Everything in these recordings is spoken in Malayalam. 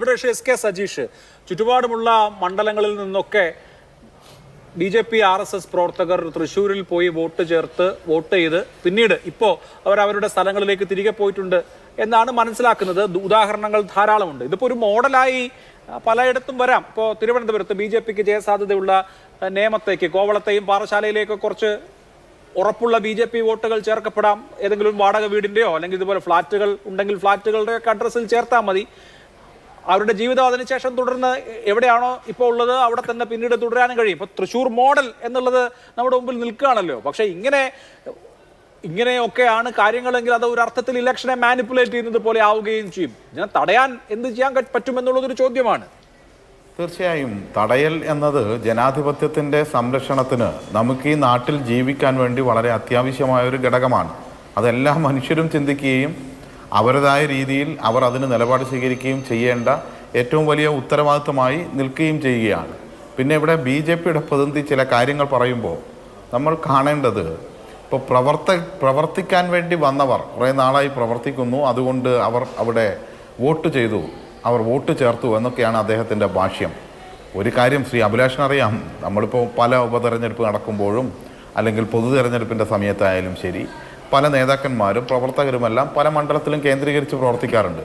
ഇവിടെ പക്ഷേ എസ് കെ സജീഷ് ചുറ്റുപാടുമുള്ള മണ്ഡലങ്ങളിൽ നിന്നൊക്കെ B J P R S S പ്രവർത്തകർ തൃശ്ശൂരിൽ പോയി വോട്ട് ചേർത്ത് വോട്ട് ചെയ്ത് പിന്നീട് ഇപ്പോൾ അവർ അവരുടെ സ്ഥലങ്ങളിലേക്ക് തിരികെ പോയിട്ടുണ്ട് എന്നാണ് മനസ്സിലാക്കുന്നത്. ഉദാഹരണങ്ങൾ ധാരാളമുണ്ട്. ഇതിപ്പോൾ ഒരു മോഡലായി പലയിടത്തും വരാം. ഇപ്പോൾ തിരുവനന്തപുരത്ത് ബി ജെ പിക്ക് ജയസാധ്യതയുള്ള നേമത്തേക്ക് കോവളത്തെയും പാറശാലയിലേക്ക് കുറച്ച് ഉറപ്പുള്ള ബി ജെ പി വോട്ടുകൾ ചേർക്കപ്പെടാം. ഏതെങ്കിലും വാടക വീടിന്റെയോ അല്ലെങ്കിൽ ഇതുപോലെ ഫ്ലാറ്റുകൾ ഉണ്ടെങ്കിൽ ഫ്ലാറ്റുകളുടെ ഒക്കെ അഡ്രസ്സിൽ ചേർത്താൽ മതി. അവരുടെ ജീവിതം അതിനുശേഷം തുടർന്ന് എവിടെയാണോ ഇപ്പോൾ ഉള്ളത് അവിടെ തന്നെ പിന്നീട് തുടരാനും കഴിയും. ഇപ്പോൾ തൃശ്ശൂർ മോഡൽ എന്നുള്ളത് നമ്മുടെ മുമ്പിൽ നിൽക്കുകയാണല്ലോ. പക്ഷേ ഇങ്ങനെ ഇങ്ങനെയൊക്കെയാണ് കാര്യങ്ങളെങ്കിൽ അത് ഒരു അർത്ഥത്തിൽ ഇലക്ഷനെ മാനിപ്പുലേറ്റ് ചെയ്യുന്നത് പോലെ ആവുകയും ചെയ്യും. ഇതിനെ തടയാൻ എന്ത് ചെയ്യാൻ പറ്റുമെന്നുള്ളതൊരു ചോദ്യമാണ്. തീർച്ചയായും തടയൽ എന്നത് ജനാധിപത്യത്തിന്റെ സംരക്ഷണത്തിന് നമുക്ക് ഈ നാട്ടിൽ ജീവിക്കാൻ വേണ്ടി വളരെ അത്യാവശ്യമായ ഒരു ഘടകമാണ്. അതെല്ലാ മനുഷ്യരും ചിന്തിക്കുകയും അവരുടേതായ രീതിയിൽ അവർ അതിന് നിലപാട് സ്വീകരിക്കുകയും ചെയ്യേണ്ട ഏറ്റവും വലിയ ഉത്തരവാദിത്വമായി നിൽക്കുകയും ചെയ്യുകയാണ്. പിന്നെ ഇവിടെ ബി ജെ പിയുടെ പ്രതിനിധി ചില കാര്യങ്ങൾ പറയുമ്പോൾ നമ്മൾ കാണേണ്ടത് ഇപ്പോൾ പ്രവർത്ത പ്രവർത്തിക്കാൻ വേണ്ടി വന്നവർ കുറേ നാളായി പ്രവർത്തിക്കുന്നു. അതുകൊണ്ട് അവർ അവിടെ വോട്ട് ചെയ്തു. അവർ വോട്ട് ചേർത്തു എന്നൊക്കെയാണ് അദ്ദേഹത്തിന്റെ ഭാഷ്യം. ഒരു കാര്യം ശ്രീ അഭിലാഷിനറിയാം നമ്മളിപ്പോൾ പല ഉപതെരഞ്ഞെടുപ്പ് നടക്കുമ്പോഴും അല്ലെങ്കിൽ പൊതു തെരഞ്ഞെടുപ്പിന്റെ സമയത്തായാലും ശരി പല നേതാക്കന്മാരും പ്രവർത്തകരുമെല്ലാം പല മണ്ഡലത്തിലും കേന്ദ്രീകരിച്ച് പ്രവർത്തിക്കാറുണ്ട്.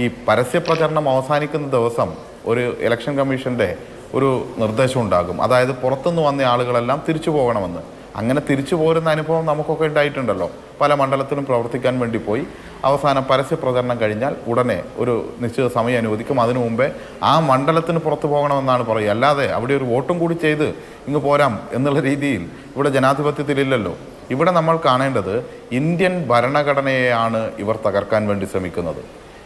ഈ പരസ്യ പ്രചരണം അവസാനിക്കുന്ന ദിവസം ഒരു ഇലക്ഷൻ കമ്മീഷന്റെ ഒരു നിർദ്ദേശം ഉണ്ടാകും. അതായത് പുറത്തുനിന്ന് വന്ന ആളുകളെല്ലാം തിരിച്ചു പോകണമെന്ന്. അങ്ങനെ തിരിച്ചു പോരുന്ന അനുഭവം നമുക്കൊക്കെ ഉണ്ടായിട്ടുണ്ടല്ലോ. പല മണ്ഡലത്തിലും പ്രവർത്തിക്കാൻ വേണ്ടി പോയി. അവസാനം പരസ്യ പ്രചരണം കഴിഞ്ഞാൽ ഉടനെ ഒരു നിശ്ചിത സമയം അനുവദിക്കും. അതിനു മുമ്പേ ആ മണ്ഡലത്തിന് പുറത്തു പോകണമെന്നാണ് പറയുക. അല്ലാതെ അവിടെ ഒരു വോട്ടും കൂടി ചെയ്ത് ഇങ്ങ് പോരാം എന്നുള്ള രീതിയിൽ ഇവിടെ ജനാധിപത്യത്തിലില്ലല്ലോ. ഇവിടെ നമ്മൾ കാണേണ്ടത് ഇന്ത്യൻ ഭരണഘടനയെയാണ് ഇവർ തകർക്കാൻ വേണ്ടി ശ്രമിക്കുന്നത്.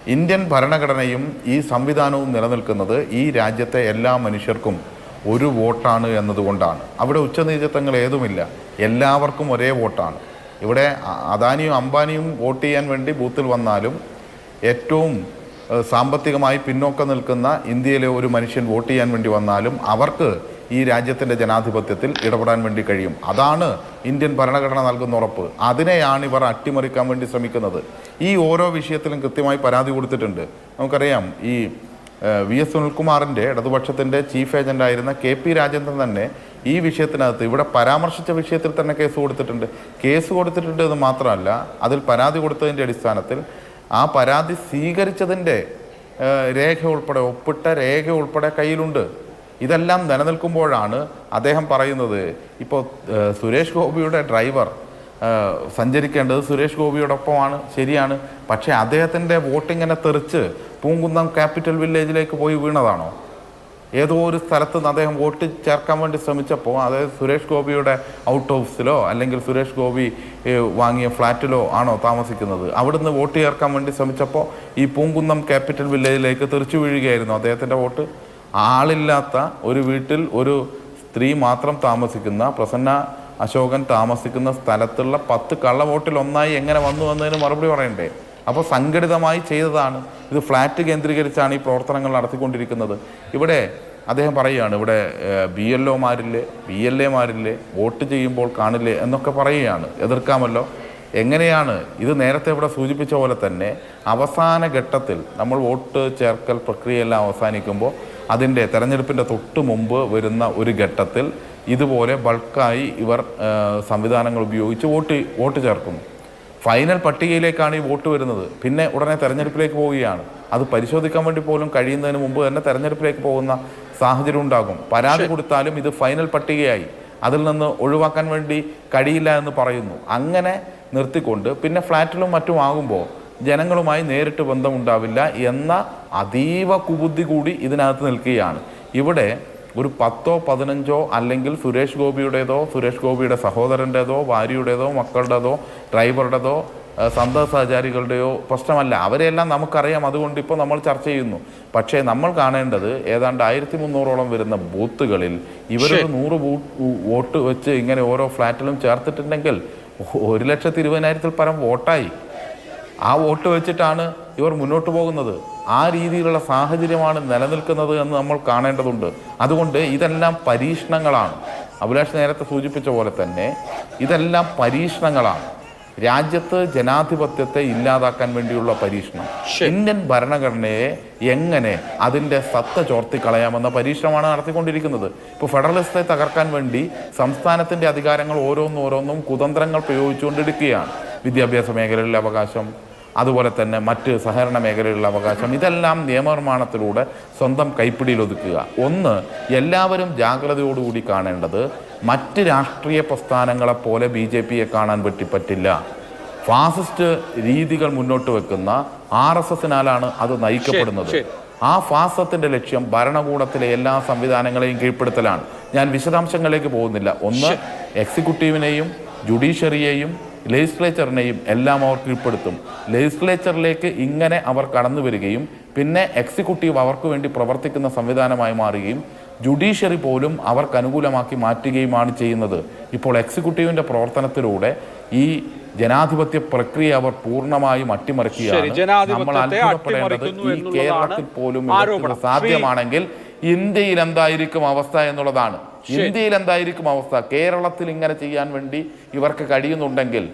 ഇന്ത്യൻ ഭരണഘടനയും ഈ സംവിധാനവും നിലനിൽക്കുന്നത് ഈ രാജ്യത്തെ എല്ലാ മനുഷ്യർക്കും ഒരു വോട്ടാണ് എന്നതുകൊണ്ടാണ്. അവിടെ ഉച്ചനീചത്വങ്ങൾ ഏതുമില്ല. എല്ലാവർക്കും ഒരേ വോട്ടാണ്. ഇവിടെ അദാനിയും അംബാനിയും വോട്ട് ചെയ്യാൻ വേണ്ടി ബൂത്തിൽ വന്നാലും ഏറ്റവും സാമ്പത്തികമായി പിന്നോക്കം നിൽക്കുന്ന ഇന്ത്യയിലെ ഒരു മനുഷ്യൻ വോട്ട് ചെയ്യാൻ വേണ്ടി വന്നാലും അവർക്ക് ഈ രാജ്യത്തിന്റെ ജനാധിപത്യത്തിൽ ഇടപെടാൻ വേണ്ടി കഴിയും. അതാണ് ഇന്ത്യൻ ഭരണഘടന നൽകുന്ന ഉറപ്പ്. അതിനെയാണ് ഇവർ അട്ടിമറിക്കാൻ വേണ്ടി ശ്രമിക്കുന്നത്. ഈ ഓരോ വിഷയത്തിലും കൃത്യമായി പരാതി കൊടുത്തിട്ടുണ്ട്. നമുക്കറിയാം ഈ വി എസ് സുനിൽകുമാറിന്റെ ഇടതുപക്ഷത്തിന്റെ ചീഫ് ഏജന്റായിരുന്ന കെ പി രാജേന്ദ്രൻ തന്നെ ഈ വിഷയത്തിനകത്ത് ഇവിടെ പരാമർശിച്ച വിഷയത്തിൽ തന്നെ കേസ് കൊടുത്തിട്ടുണ്ട്. കേസ് കൊടുത്തിട്ടുണ്ട് എന്ന് മാത്രമല്ല അതിൽ പരാതി കൊടുത്തതിന്റെ അടിസ്ഥാനത്തിൽ ആ പരാതി സ്വീകരിച്ചതിന്റെ രേഖ ഉൾപ്പെടെ ഒപ്പിട്ട രേഖ ഉൾപ്പെടെ കയ്യിലുണ്ട്. ഇതെല്ലാം നിലനിൽക്കുമ്പോഴാണ് അദ്ദേഹം പറയുന്നത് ഇപ്പോൾ സുരേഷ് ഗോപിയുടെ ഡ്രൈവർ സഞ്ചരിക്കേണ്ടത് സുരേഷ് ഗോപിയോടൊപ്പമാണ് ശരിയാണ്. പക്ഷേ അദ്ദേഹത്തിന്റെ വോട്ടിങ്ങനെ തെറിച്ച് പൂങ്കുന്നം ക്യാപിറ്റൽ വില്ലേജിലേക്ക് പോയി വീണതാണോ? ഏതോ ഒരു സ്ഥലത്ത് നിന്ന് അദ്ദേഹം വോട്ട് ചേർക്കാൻ വേണ്ടി ശ്രമിച്ചപ്പോൾ അതായത് സുരേഷ് ഗോപിയുടെ ഔട്ട് ഹൗസിലോ അല്ലെങ്കിൽ സുരേഷ് ഗോപി വാങ്ങിയ ഫ്ലാറ്റിലോ ആണോ താമസിക്കുന്നത്? അവിടുന്ന് വോട്ട് ചേർക്കാൻ വേണ്ടി ശ്രമിച്ചപ്പോൾ ഈ പൂങ്കുന്നം ക്യാപിറ്റൽ വില്ലേജിലേക്ക് തെറിച്ചു വീഴുകയായിരുന്നു അദ്ദേഹത്തിന്റെ വോട്ട്. ആളില്ലാത്ത ഒരു വീട്ടിൽ ഒരു സ്ത്രീ മാത്രം താമസിക്കുന്ന പ്രസന്ന അശോകൻ താമസിക്കുന്ന സ്ഥലത്തുള്ള പത്ത് കള്ളവോട്ടിൽ ഒന്നായി എങ്ങനെ വന്നു എന്നതിന് മറുപടി പറയണ്ടേ? അപ്പോൾ സംഘടിതമായി ചെയ്തതാണ്. ഇത് ഫ്ലാറ്റ് കേന്ദ്രീകരിച്ചാണ് ഈ പ്രവർത്തനങ്ങൾ നടത്തിക്കൊണ്ടിരിക്കുന്നത്. ഇവിടെ അദ്ദേഹം പറയുകയാണ് ഇവിടെ ബി എൽ ഒമാരില്ലേ ബി എൽ എമാരില്ലേ വോട്ട് ചെയ്യുമ്പോൾ കാണില്ലേ എന്നൊക്കെ പറയുകയാണ്. എതിർക്കാമല്ലോ? എങ്ങനെയാണ്? ഇത് നേരത്തെ ഇവിടെ സൂചിപ്പിച്ച പോലെ തന്നെ അവസാന ഘട്ടത്തിൽ നമ്മൾ വോട്ട് ചേർക്കൽ പ്രക്രിയയെല്ലാം അവസാനിക്കുമ്പോൾ അതിന്റെ തെരഞ്ഞെടുപ്പിന്റെ തൊട്ട് മുമ്പ് വരുന്ന ഒരു ഘട്ടത്തിൽ ഇതുപോലെ ബൾക്കായി ഇവർ സംവിധാനങ്ങൾ ഉപയോഗിച്ച് വോട്ട് വോട്ട് ചേർക്കുന്നു. ഫൈനൽ പട്ടികയിലേക്കാണ് ഈ വോട്ട് വരുന്നത്. പിന്നെ ഉടനെ തെരഞ്ഞെടുപ്പിലേക്ക് പോവുകയാണ്. അത് പരിശോധിക്കാൻ വേണ്ടി പോലും കഴിയുന്നതിന് മുമ്പ് തന്നെ തെരഞ്ഞെടുപ്പിലേക്ക് പോകുന്ന സാഹചര്യം ഉണ്ടാകും. പരാതി കൊടുത്താലും ഇത് ഫൈനൽ പട്ടികയായി. അതിൽ നിന്ന് ഒഴിവാക്കാൻ വേണ്ടി കഴിയില്ല എന്ന് പറയുന്നു. അങ്ങനെ നിർത്തിക്കൊണ്ട് പിന്നെ ഫ്ലാറ്റിലും മറ്റും ആകുമ്പോൾ ജനങ്ങളുമായി നേരിട്ട് ബന്ധമുണ്ടാവില്ല എന്ന അതീവ കുബുദ്ധി കൂടി ഇതിനകത്ത് നിൽക്കുകയാണ്. ഇവിടെ ഒരു പത്തോ പതിനഞ്ചോ അല്ലെങ്കിൽ സുരേഷ് ഗോപിയുടേതോ സുരേഷ് ഗോപിയുടെ സഹോദരന്റെതോ ഭാര്യയുടേതോ മക്കളുടേതോ ഡ്രൈവറുടേതോ സന്തസഹചാരികളുടെയോ പ്രശ്നമല്ല. അവരെല്ലാം നമുക്കറിയാം. അതുകൊണ്ട് ഇപ്പോൾ നമ്മൾ ചർച്ച ചെയ്യുന്നു. പക്ഷേ നമ്മൾ കാണേണ്ടത് ഏതാണ്ട് ആയിരത്തി മുന്നൂറോളം വരുന്ന ബൂത്തുകളിൽ ഇവരൊരു നൂറ് വോട്ട് വെച്ച് ഇങ്ങനെ ഓരോ ഫ്ലാറ്റിലും ചേർത്തിട്ടുണ്ടെങ്കിൽ ഒരു ലക്ഷത്തി ഇരുപതിനായിരത്തിൽ പരം വോട്ടായി. ആ വോട്ട് വെച്ചിട്ടാണ് ഇവർ മുന്നോട്ട് പോകുന്നത്. ആ രീതിയിലുള്ള സാഹചര്യമാണ് നിലനിൽക്കുന്നത് എന്ന് നമ്മൾ കാണേണ്ടതുണ്ട്. അതുകൊണ്ട് ഇതെല്ലാം പരീക്ഷണങ്ങളാണ്. അഭിലാഷ് നേരത്തെ സൂചിപ്പിച്ച പോലെ തന്നെ ഇതെല്ലാം പരീക്ഷണങ്ങളാണ്. രാജ്യത്ത് ജനാധിപത്യത്തെ ഇല്ലാതാക്കാൻ വേണ്ടിയുള്ള പരീക്ഷണം. ഇന്ത്യൻ ഭരണഘടനയെ എങ്ങനെ അതിന്റെ സത്ത ചോർത്തി കളയാമെന്ന പരീക്ഷണമാണ് നടത്തിക്കൊണ്ടിരിക്കുന്നത്. ഇപ്പോൾ ഫെഡറലിസത്തെ തകർക്കാൻ വേണ്ടി സംസ്ഥാനത്തിന്റെ അധികാരങ്ങൾ ഓരോന്നോരോന്നും ഓരോന്നും കുതന്ത്രങ്ങൾ പ്രയോഗിച്ചുകൊണ്ടിരിക്കുകയാണ്. വിദ്യാഭ്യാസ മേഖലയിലെ അവകാശം അതുപോലെ തന്നെ മറ്റ് സഹകരണ മേഖലയിലുള്ള അവകാശം ഇതെല്ലാം നിയമനിർമ്മാണത്തിലൂടെ സ്വന്തം കൈപ്പിടിയിൽ ഒതുക്കുക. ഒന്ന് എല്ലാവരും ജാഗ്രതയോടുകൂടി കാണേണ്ടത് മറ്റ് രാഷ്ട്രീയ പ്രസ്ഥാനങ്ങളെപ്പോലെ ബി ജെ പിയെ കാണാൻ പറ്റി പറ്റില്ല ഫാസിസ്റ്റ് രീതികൾ മുന്നോട്ട് വെക്കുന്ന ആർ എസ് എസിനാലാണ് അത് നയിക്കപ്പെടുന്നത്. ആ ഫാസത്തിന്റെ ലക്ഷ്യം ഭരണകൂടത്തിലെ എല്ലാ സംവിധാനങ്ങളെയും കീഴ്പ്പെടുത്തലാണ്. ഞാൻ വിശദാംശങ്ങളിലേക്ക് പോകുന്നില്ല. ഒന്ന് എക്സിക്യൂട്ടീവിനെയും ജുഡീഷ്യറിയെയും ലെജിസ്ലേച്ചറിനെയും എല്ലാം അവർ കീഴ്പ്പെടുത്തും. ലെജിസ്ലേച്ചറിലേക്ക് ഇങ്ങനെ അവർ കടന്നു വരികയും പിന്നെ എക്സിക്യൂട്ടീവ് അവർക്ക് വേണ്ടി പ്രവർത്തിക്കുന്ന സംവിധാനമായി മാറുകയും ജുഡീഷ്യറി പോലും അവർക്ക് അനുകൂലമാക്കി മാറ്റുകയുമാണ് ചെയ്യുന്നത്. ഇപ്പോൾ എക്സിക്യൂട്ടീവിന്റെ പ്രവർത്തനത്തിലൂടെ ഈ ജനാധിപത്യ പ്രക്രിയ അവർ പൂർണമായും അട്ടിമറിക്കുകയാണ്. നമ്മൾ അത്ഭുതപ്പെടേണ്ടത് ഈ കേരളത്തിൽ പോലും സാധ്യമാണെങ്കിൽ ഇന്ത്യയിൽ എന്തായിരിക്കും അവസ്ഥ എന്നുള്ളതാണ്. ഇന്ത്യയിൽ എന്തായിരിക്കും അവസ്ഥ? കേരളത്തിൽ ഇങ്ങനെ ചെയ്യാൻ വേണ്ടി ഇവർക്ക് കഴിയുന്നുണ്ടെങ്കിൽ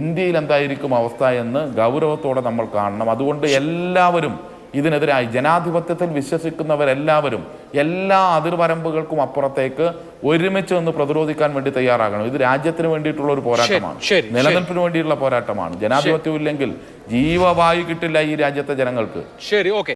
ഇന്ത്യയിൽ എന്തായിരിക്കും അവസ്ഥ എന്ന് ഗൗരവത്തോടെ നമ്മൾ കാണണം. അതുകൊണ്ട് എല്ലാവരും ഇതിനെതിരായി ജനാധിപത്യത്തിൽ വിശ്വസിക്കുന്നവരെല്ലാവരും എല്ലാ അതിർവരമ്പുകൾക്കും അപ്പുറത്തേക്ക് ഒരുമിച്ച് ഒന്ന് പ്രതിരോധിക്കാൻ വേണ്ടി തയ്യാറാകണം. ഇത് രാജ്യത്തിന് വേണ്ടിയിട്ടുള്ള ഒരു പോരാട്ടമാണ്. നിലനിൽപ്പിന് വേണ്ടിയിട്ടുള്ള പോരാട്ടമാണ്. ജനാധിപത്യം ഇല്ലെങ്കിൽ ജീവവായു കിട്ടില്ല ഈ രാജ്യത്തെ ജനങ്ങൾക്ക്. ശരി ഓക്കെ.